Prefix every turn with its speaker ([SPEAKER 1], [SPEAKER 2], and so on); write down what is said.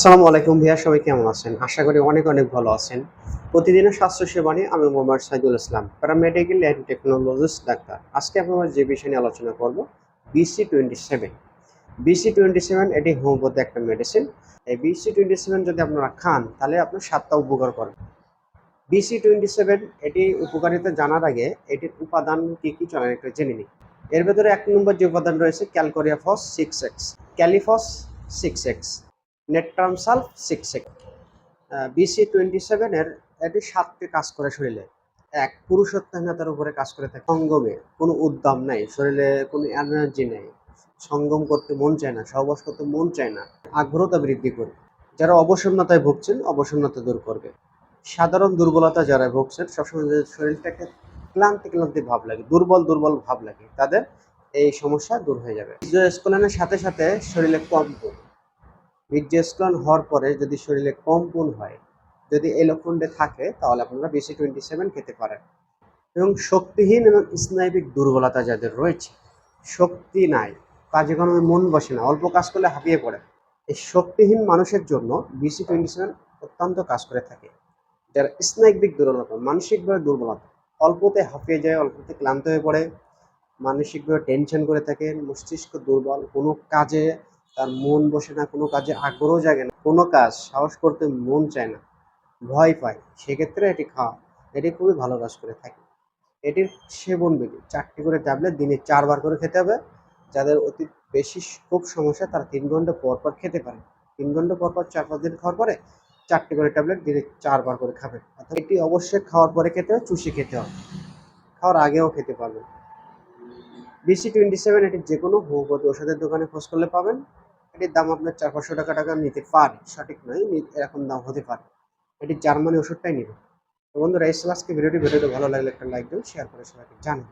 [SPEAKER 1] আসসালামু আলাইকুম ভাইয়া, সবাই কেমন আছেন? আশা করি অনেক অনেক ভালো আছেন। প্রতিদিনের স্বাস্থ্য সেবা নিয়ে আমি Mohammad Saidul Islam paramedical and technologist doctor. আজকে আপনারা যে বিষয় নিয়ে আলোচনা করব BC twenty seven BC twenty seven এটি হোমিওপ্যাথি একটা মেডিসিন এই বিসি টোয়েন্টি সেভেন যদি আপনারা খান, তাহলে আপনার সাতটা উপকার করেন বিসি টোয়েন্টি সেভেন এটি উপকারিতা জানার আগে এটির উপাদান কী কী চলেন একটু জেনে নিই। এর ভেতরে এক নম্বর যে উপাদান রয়েছে ক্যালকোরিয়াফস সিক্স এক্স ক্যালিফস সিক্স এক্স নেট্রামসাল সিক্স এক্স বিসি টোয়েন্টি সেভেনের এটি সাতটি কাজ করে শরীরে। এক পুরুষোত্তমতার উপরে কাজ করে থাকে। সঙ্গমে কোনো উদ্যম নাই, শরীরে কোনো এনার্জি নেই। সঙ্গম করতে মন চায় না, সহবাস করতে মন চায় না। আগ্রহতা বৃদ্ধি করে। যারা অবসন্নতায় ভুগছেন, অবসন্নতা দূর করবে। সাধারণ দুর্বলতা যারা ভুগছেন, সবসময় শরীরটাকে ক্লান্তি ক্লান্তি ভাব লাগে, দুর্বল দুর্বল ভাব লাগে। তাদের এই সমস্যা দূর হয়ে যাবে। স্কুলানের সাথে সাথে শরীরে কম্পন বীর্যস্খলন হওয়ার পরে যদি শরীরে কম কম্পন হয়, যদি এই লক্ষণটা থাকে, তাহলে আপনারা বিসি টোয়েন্টি সেভেন খেতে পারেন। এবং শক্তিহীন এবং স্নায়বিক দুর্বলতা যাদের রয়েছে, শক্তি নাই, কাজে কোনো মন বসে না, অল্প কাজ করলে হাঁপিয়ে পড়ে এই শক্তিহীন মানুষের জন্য বিসি টোয়েন্টি সেভেন অত্যন্ত কাজ করে থাকে। যারা স্নায়বিক দুর্বলতা, মানসিকভাবে দুর্বলতা, অল্পতে হাঁপিয়ে যায়, অল্পতে ক্লান্ত হয়ে পড়ে, মানসিকভাবে টেনশন করে থাকে, মস্তিষ্ক দুর্বল, কোনো কাজে তার মন বসে না, কোনো কাজে আগ্রহ জাগে না, কোনো কাজ সাহস করতে মন চায় না, ভয় পায়। সেক্ষেত্রে এটি খাওয়া, এটি খুবই ভালো কাজ করে থাকে। এটির সেবন বিধি, চারটি করে ট্যাবলেট দিনে চারবার করে খেতে হবে। যাদের অতি বেশি খুব সমস্যা, তারা তিন ঘণ্টা পর পর খেতে পারে তিন ঘণ্টা পর পর চার পাঁচ দিন খাওয়ার পরে চারটি করে ট্যাবলেট দিনে চারবার করে খাবেন। অর্থাৎ এটি অবশ্যই খাওয়ার পরে খেতে হবে, চুষি খেতে হবে। খাওয়ার আগেও খেতে পারবেন। বিসি টোয়েন্টি সেভেন এটি যে কোনো ভূপতি ওষুধের দোকানে খোঁজ করলে পাবেন। এটির দাম আপনার চার পাঁচশো টাকা টাকা নিতে পারে। সঠিক নয় এরকম দাম হতে পারে। এটি জার্মানি ওষুধটাই নেবে। বন্ধুরা, এই আজকে ভিডিওটি। ভিডিওটি ভালো লাগলে একটা লাইক দিন শেয়ার করে সবাইকে জানান